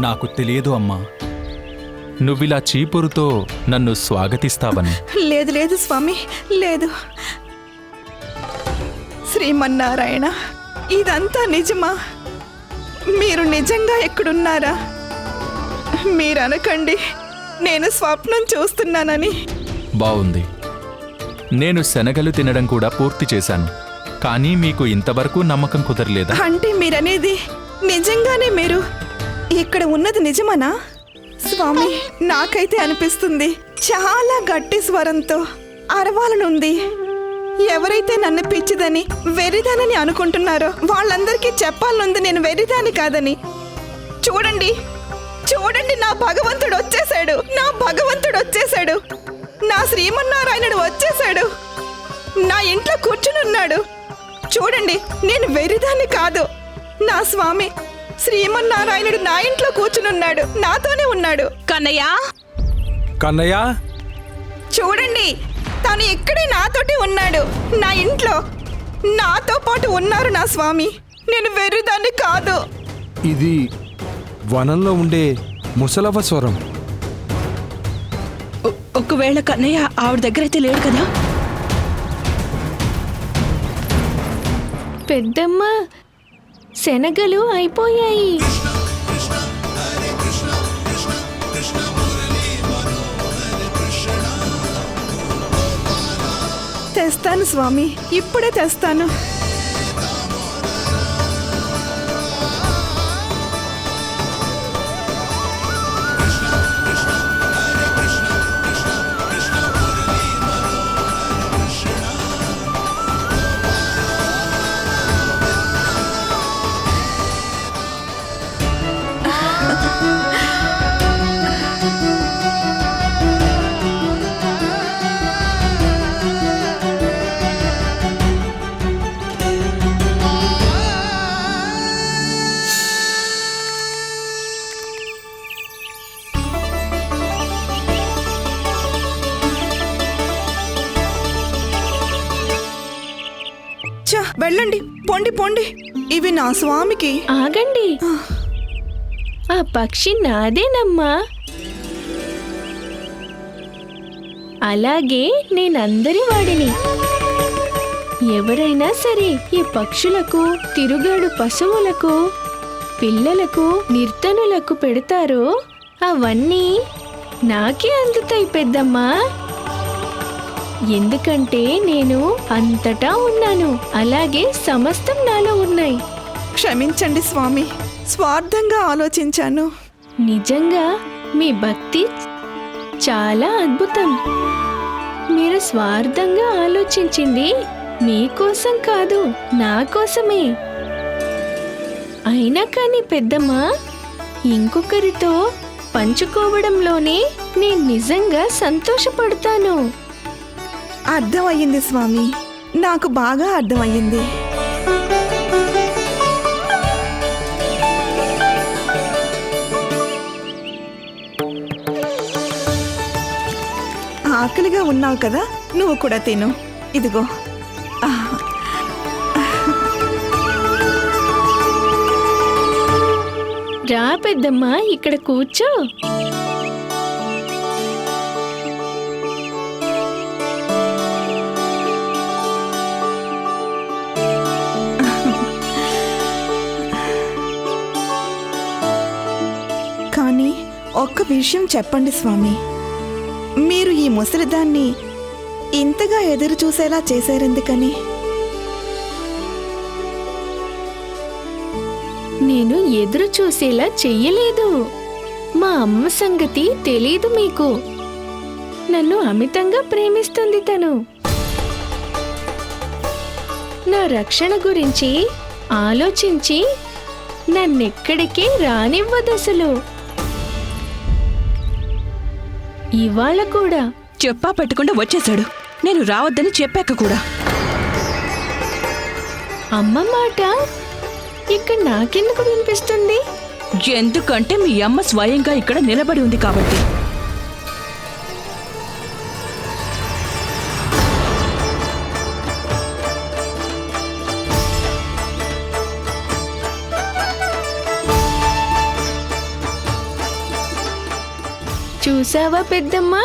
నాకు తెలియదు అమ్మా. నువ్విలా చీపురుతో నన్ను స్వాగతిస్తావని. లేదు లేదు స్వామి లేదు. శ్రీమన్నారాయణ ఇదంతా నిజమా? మీరు నిజంగా ఎక్కడున్నారా? మీరు అనకండి నేను స్వప్నం చూస్తున్నానని. బావుంది. నేను శనగలు తినడం కూడా పూర్తి చేశాను. కానీ మీకు ఇంతవరకు నమ్మకం కుదరలేదా? అంటే మీరనేది నిజంగానే మీరు? ఇక్కడ ఉన్నది నిజమనా? స్వామి నాకైతే అనిపిస్తుంది. చాలా గట్టి స్వరంతో. అరవాలనుంది. ఎవరైతే నన్ను పిచ్చిదని వెరిదానని అనుకుంటున్నారో వాళ్ళందరికీ చెప్పాలనుంది నేను వెరిదాని కాదని. చూడండి. చూడండి నా భగవంతుడు వచ్చేసాడు నా భగవంతుడు వచ్చేసాడు నా శ్రీమన్నారాయణుడు వచ్చేసాడు నా ఇంట్లో కూర్చుని ఉన్నాడు చూడండి నేను వెరిదాన్ని కాదు. నా స్వామి శ్రీమన్నారాయణుడు నా ఇంట్లో కూర్చునున్నాడు. నాతోనే ఉన్నాడు. కన్నయ్య? కన్నయ్య? చూడండి తను ఇక్కడే నాతోటి ఉన్నాడు. నా ఇంట్లో నాతో పాటు ఉన్నారు నా స్వామి. నేను వెర్రిదాన్ని కాదు. ఇది వనంలో ఉండే ముసలవ స్వరం. ఒకవేళ కన్నయ్య ఆవిడ దగ్గర అయితే లేడు కదా? పెద్దమ్మ శనగలు అయిపోయాయి. తెస్తాను స్వామి ఇప్పుడే తెస్తాను. పొండి పొండి. ఇవి నా స్వామికి. ఆగండి. ఆ. పక్షి నాదేనమ్మా. అలాగే నేనందరి వాడిని. ఎవరైనా సరే ఈ పక్షులకు తిరుగాడు పశువులకు పిల్లలకు నిర్తనులకు పెడతారో? అవన్నీ నాకే అందుతాయి పెద్దమ్మా. ఎందుకంటే నేను అంతటా ఉన్నాను. అలాగే సమస్తం నాలో ఉన్నాయి. క్షమించండి స్వామి. స్వార్థంగా ఆలోచించాను. నిజంగా మీ భక్తి చాలా అద్భుతం. మీరు స్వార్థంగా ఆలోచించింది మీకోసం కాదు నా కోసమే. అయినా కానీ పెద్దమ్మ ఇంకొకరితో పంచుకోవడంలోనే నేను నిజంగా సంతోషపడతాను. అర్థమయ్యింది స్వామి. నాకు బాగా అర్థమయ్యింది. ఆకలిగా ఉన్నావు కదా నువ్వు కూడా తిను. ఇదిగో. రా పెద్దమ్మ ఇక్కడ కూర్చో. ఒక్క విషయం చెప్పండి స్వామి. మీరు ఈ ముసలిదాన్ని ఇంతగా ఎదురు చూసేలా చేశారెందుకని? నేను ఎదురు చూసేలా చెయ్యలేదు. మా అమ్మ సంగతి తెలీదు మీకు. నన్ను అమితంగా ప్రేమిస్తుంది తను. నా రక్షణ గురించి ఆలోచించి నన్నెక్కడికి రానివ్వదసలు ఇవాళ కూడా. చెప్పా పెట్టకుండా వచ్చేశాడు. నేను రావద్దని చెప్పాక కూడా. అమ్మ మాట? ఇక్కడ నాకెందుకు వినిపిస్తుంది? ఎందుకంటే మీ అమ్మ స్వయంగా ఇక్కడ నిలబడి ఉంది కాబట్టి. చూసావా పెద్దమ్మా?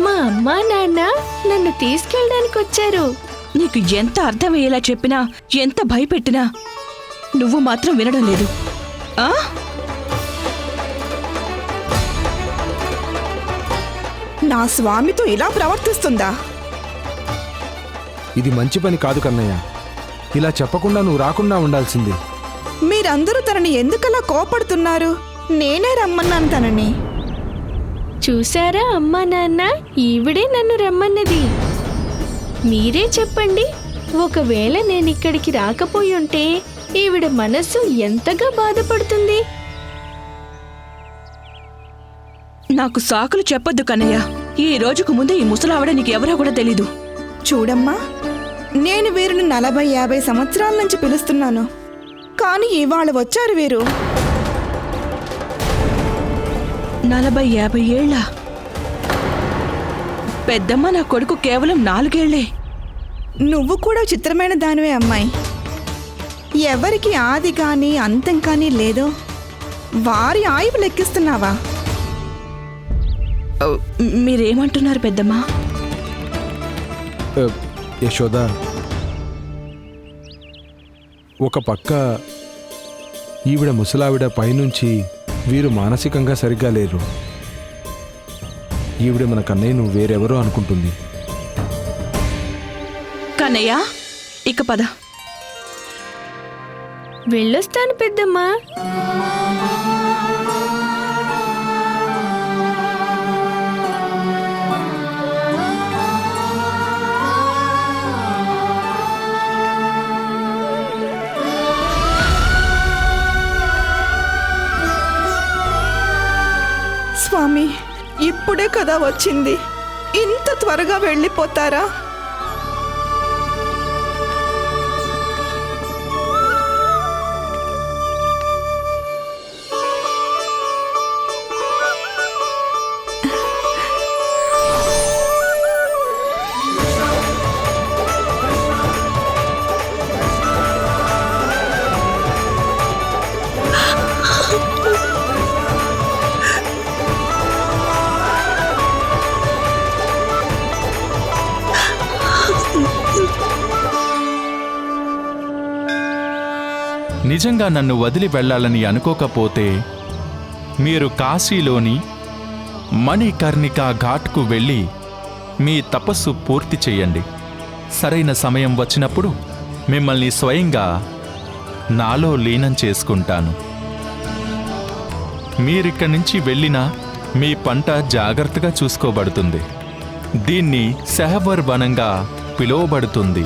మా అమ్మా నాన్న నన్ను తీసుకెళ్ళడానికి వచ్చారు. నీకు ఎంత అర్థమయ్యేలా చెప్పినా ఎంత భయపెట్టినా నువ్వు మాత్రం వినడం లేదు. ఆ? నా స్వామితో ఇలా ప్రవర్తిస్తుందా? ఇది మంచి పని కాదు కన్నయ్య. ఇలా చెప్పకుండా నువ్వు రాకుండా ఉండాల్సింది. మీరందరూ తనని ఎందుకలా కోపడుతున్నారు? నేనే రమ్మన్నాను తనని. చూసారా అమ్మా నాన్న? ఈవిడే నన్ను రమ్మన్నది. మీరే చెప్పండి. ఒకవేళ నేను ఇక్కడికి రాకపోయి ఉంటే ఈవిడ మనస్సు ఎంతగా బాధపడుతుంది? నాకు సాకులు చెప్పొద్దు కన్నయ్య. ఈ రోజుకు ముందు ఈ ముసలావిడ నీకు ఎవరో కూడా తెలీదు. చూడమ్మా నేను వీరిని నలభై యాభై సంవత్సరాల నుంచి పిలుస్తున్నాను. కానీ ఇవాళ వచ్చారు వీరు. నలభై యాభై ఏళ్ళ. పెద్దమ్మ నా కొడుకు కేవలం నాలుగేళ్ళే. నువ్వు కూడా చిత్రమైన దానివే అమ్మాయి. ఎవరికి ఆది కానీ అంతం కానీ లేదో వారి ఆయువు లెక్కిస్తున్నావా? మీరేమంటున్నారు పెద్దమ్మ? యశోద. ఒక పక్క ఈవిడ ముసలావిడ పైనుంచి వీరు మానసికంగా సరిగ్గా లేరు. ఈవిడ మన కన్నయ్య నువ్వు వేరెవరో అనుకుంటుంది. కన్నయ్య ఇక పద. వెళ్ళొస్తాను పెద్దమ్మా. స్వామి ఇప్పుడే కదా వచ్చింది. ఇంత త్వరగా వెళ్ళిపోతారా? నిజంగా నన్ను వదిలి వెళ్ళాలని అనుకోకపోతే మీరు కాశీలోని మణికర్ణికా ఘాట్కు వెళ్ళి మీ తపస్సు పూర్తి చేయండి. సరైన సమయం వచ్చినప్పుడు మిమ్మల్ని స్వయంగా నాలో లీనం చేసుకుంటాను. మీరిక్కడి నుంచి వెళ్ళినా మీ పంట జాగ్రత్తగా చూసుకోబడుతుంది. దీన్ని సెహవర్ వనంగా పిలువబడుతుంది.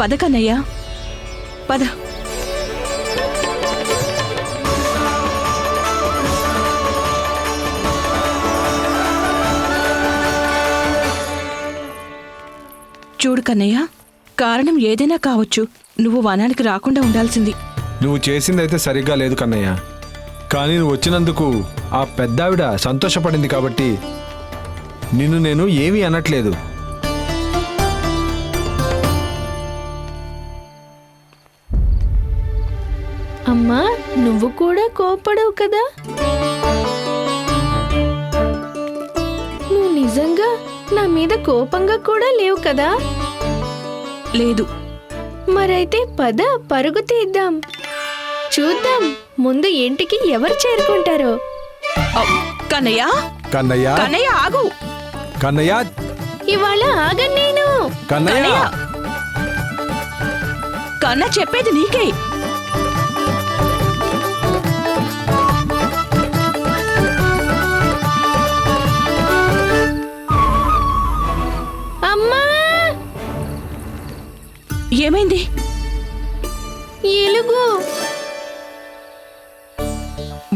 పద కన్నయ్య పద. చూడు కన్నయ్య కారణం ఏదైనా కావచ్చు. నువ్వు వనానికి రాకుండా ఉండాల్సింది. నువ్వు చేసిందైతే సరిగ్గా లేదు కన్నయ్య. కానీ నువ్వు వచ్చినందుకు ఆ పెద్దావిడ సంతోషపడింది కాబట్టి నిన్ను నేను ఏమీ అనట్లేదు. అమ్మా నువ్వు కూడా కోపడవు కదా? నువ్వు నిజంగా నా మీద కోపంగా కూడా లేవు కదా? లేదు. మరైతే పద పరుగు తీద్దాం. చూద్దాం ముందు ఇంటికి ఎవరు చేరుకుంటారో. కన్నయ్య? కన్నయ్య? కన్నయ్య ఆగు. కన్నయ్య? ఇవాళ ఆగను నేను. కన్నయ్య? కన్న చెప్పేది నీకే. ఏమైంది? ఎలుగు.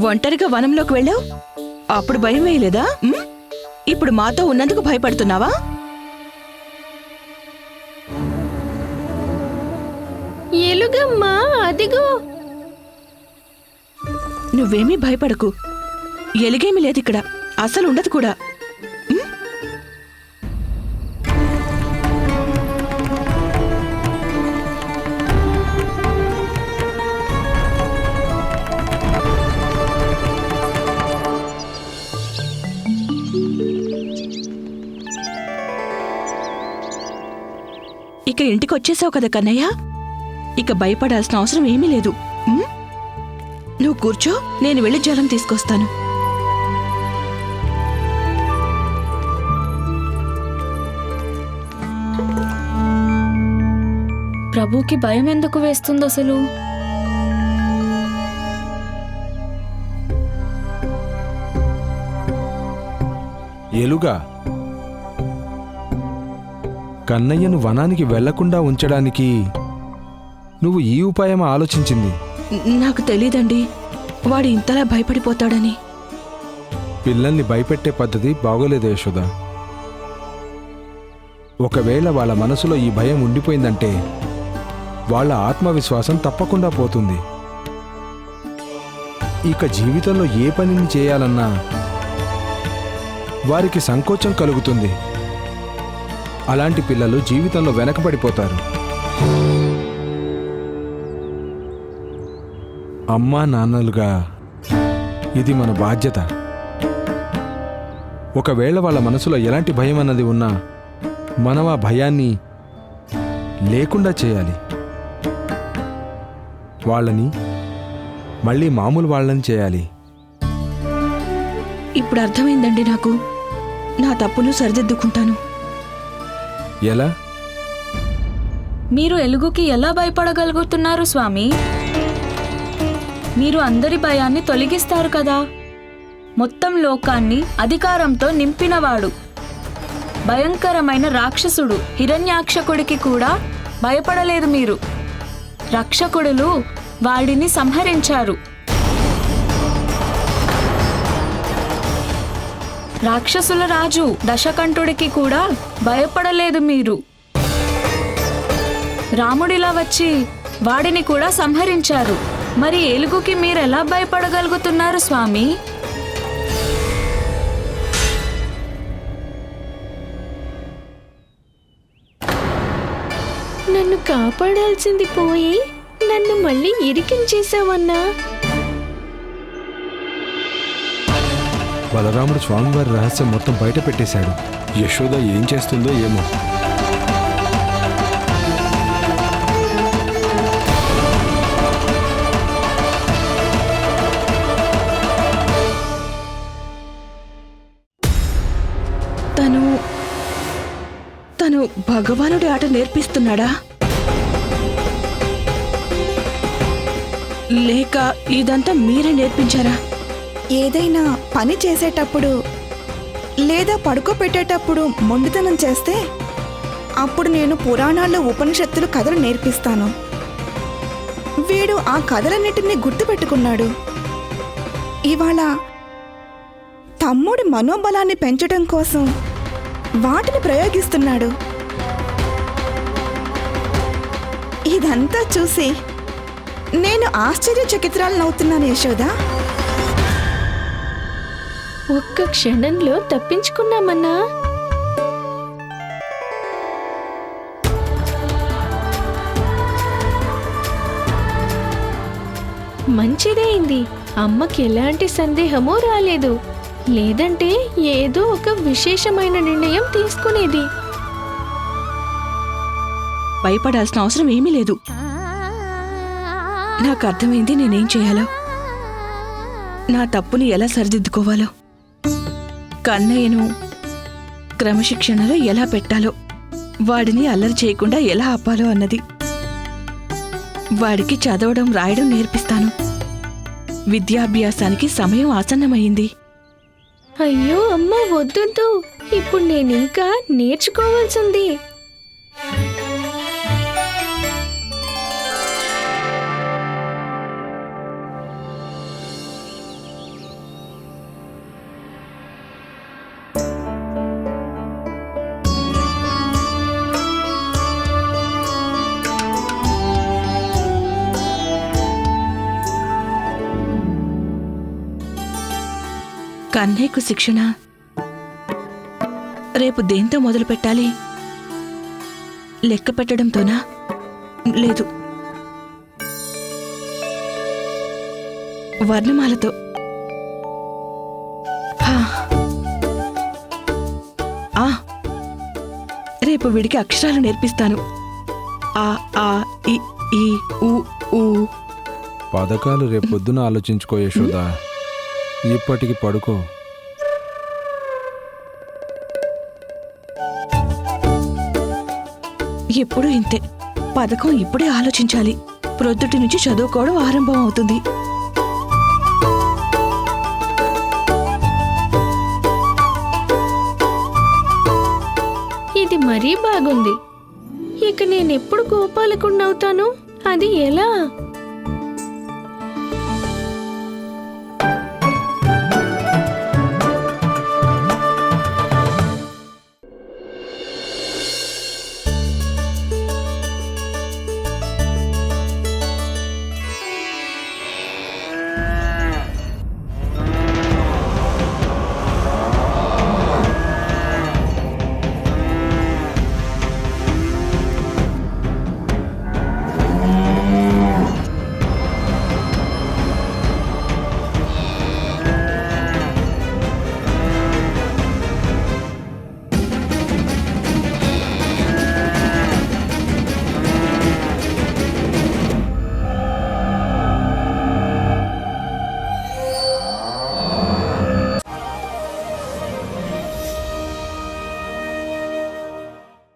ఒంటరిగా వనంలోకి వెళ్ళావు? అప్పుడు భయం వేయలేదా? ఇప్పుడు మాతో ఉన్నందుకు భయపడుతున్నావా? ఎలుగమ్మా అదిగో. నువ్వేమీ భయపడకు. ఎలిగేమీ లేదు ఇక్కడ అసలు ఉండదు కూడా. వచ్చేసావు కదా కన్నయ్య? ఇక భయపడాల్సిన అవసరం ఏమీ లేదు? నువ్వు కూర్చో నేను వెళ్ళి జలం తీసుకొస్తాను. ప్రభుకి భయం ఎందుకు వేస్తుంది అసలు? ఎలుగా కన్నయ్యను వనానికి వెళ్ళకుండా ఉంచడానికి నువ్వు ఈ ఉపాయం ఆలోచించింది. నాకు తెలీదండి. వాడు ఇంతలా భయపడిపోతాడని. పిల్లల్ని భయపెట్టే పద్ధతి బాగోలేదు యశోద. ఒకవేళ వాళ్ళ మనసులో ఈ భయం ఉండిపోయిందంటే వాళ్ళ ఆత్మవిశ్వాసం తప్పకుండా పోతుంది. ఇక జీవితంలో ఏ పనిని చేయాలన్నా వారికి సంకోచం కలుగుతుంది. అలాంటి పిల్లలు జీవితంలో వెనకబడిపోతారు. అమ్మా నాన్నలుగా ఇది మన బాధ్యత. ఒకవేళ వాళ్ళ మనసులో ఎలాంటి భయం అన్నది ఉన్నా మనం ఆ భయాన్ని లేకుండా చేయాలి. వాళ్ళని మళ్ళీ మామూలు వాళ్ళని చేయాలి. ఇప్పుడు అర్థమైందండి నాకు. నా తప్పును సరిదిద్దుకుంటాను. ఎలా? మీరు ఎలుగుకి ఎలా భయపడగలుగుతున్నారు స్వామి? మీరు అందరి భయాన్ని తొలగిస్తారు కదా? మొత్తం లోకాన్ని అధికారంతో నింపినవాడు. భయంకరమైన రాక్షసుడు హిరణ్యాక్షకుడికి కూడా భయపడలేదు మీరు. రక్షకుడులు వాడిని సంహరించారు. రాక్షసుల రాజు దశకంఠుడికి కూడా భయపడలేదు మీరు. రాముడిలా వచ్చి వాడిని కూడా సంహరించారు. మరి ఏలుగుకి మీరెలా భయపడగలుగుతున్నారు స్వామి? నన్ను కాపాడాల్సింది పోయి నన్ను మళ్ళీ ఇరికించేసావన్నా బలరాముడు స్వామివారి రహస్యం మొత్తం బయట పెట్టేశాడు. యశోద ఏం చేస్తుందో ఏమో. తను తను భగవానుడి ఆట నేర్పిస్తున్నాడా? లేక ఇదంతా మీరే నేర్పించారా? ఏదైనా పని చేసేటప్పుడు లేదా పడుకోపెట్టేటప్పుడు మొండితనం చేస్తే అప్పుడు నేను పురాణాల్లో ఉపనిషత్తులు కథలు నేర్పిస్తాను. వీడు ఆ కథలన్నిటినీ గుర్తుపెట్టుకున్నాడు. ఇవాళ తమ్ముడి మనోబలాన్ని పెంచడం కోసం వాటిని ప్రయోగిస్తున్నాడు. ఇదంతా చూసి నేను ఆశ్చర్యచకిత్రాలనవుతున్నాను యశోదా. ఒక్క క్షణంలో తప్పించుకున్నామన్నా? మంచిదే అయింది అమ్మకి ఎలాంటి సందేహమూ రాలేదు. లేదంటే ఏదో ఒక విశేషమైన నిర్ణయం తీసుకునేది. భయపడాల్సిన అవసరం ఏమీ లేదు. నాకు అర్థమైంది నేనేం చేయాలో. నా తప్పుని ఎలా సరిదిద్దుకోవాలో. కన్నయ్యను క్రమశిక్షణలో ఎలా పెట్టాలో వాడిని అల్లరి చేయకుండా ఎలా ఆపాలో అన్నది. వాడికి చదవడం రాయడం నేర్పిస్తాను. విద్యాభ్యాసానికి సమయం ఆసన్నమైంది. అయ్యో అమ్మ వద్దు ఇప్పుడు నేను ఇంకా నేర్చుకోవాల్సింది. కన్నయ్యకు శిక్షణ. రేపు దేంతో మొదలు పెట్టాలి? లెక్క పెట్టడంతోనా? లేదు. వర్ణమాలతో. ఆ. రేపు వీడికి అక్షరాలు నేర్పిస్తాను. ఆ ఆ ఈ ఈ ఉ ఊ. పథకాలు రేపొద్దున ఆలోచించుకో యశోదా. ఇప్పటికి పడుకో. ఎప్పుడు ఇంతే. పథకం ఇప్పుడే ఆలోచించాలి. ప్రొద్దుటి నుంచి చదువుకోవడం ఆరంభం అవుతుంది ఇది మరీ బాగుంది. ఇక నేను ఎప్పుడు గోపాలకుండవుతాను అది ఎలా?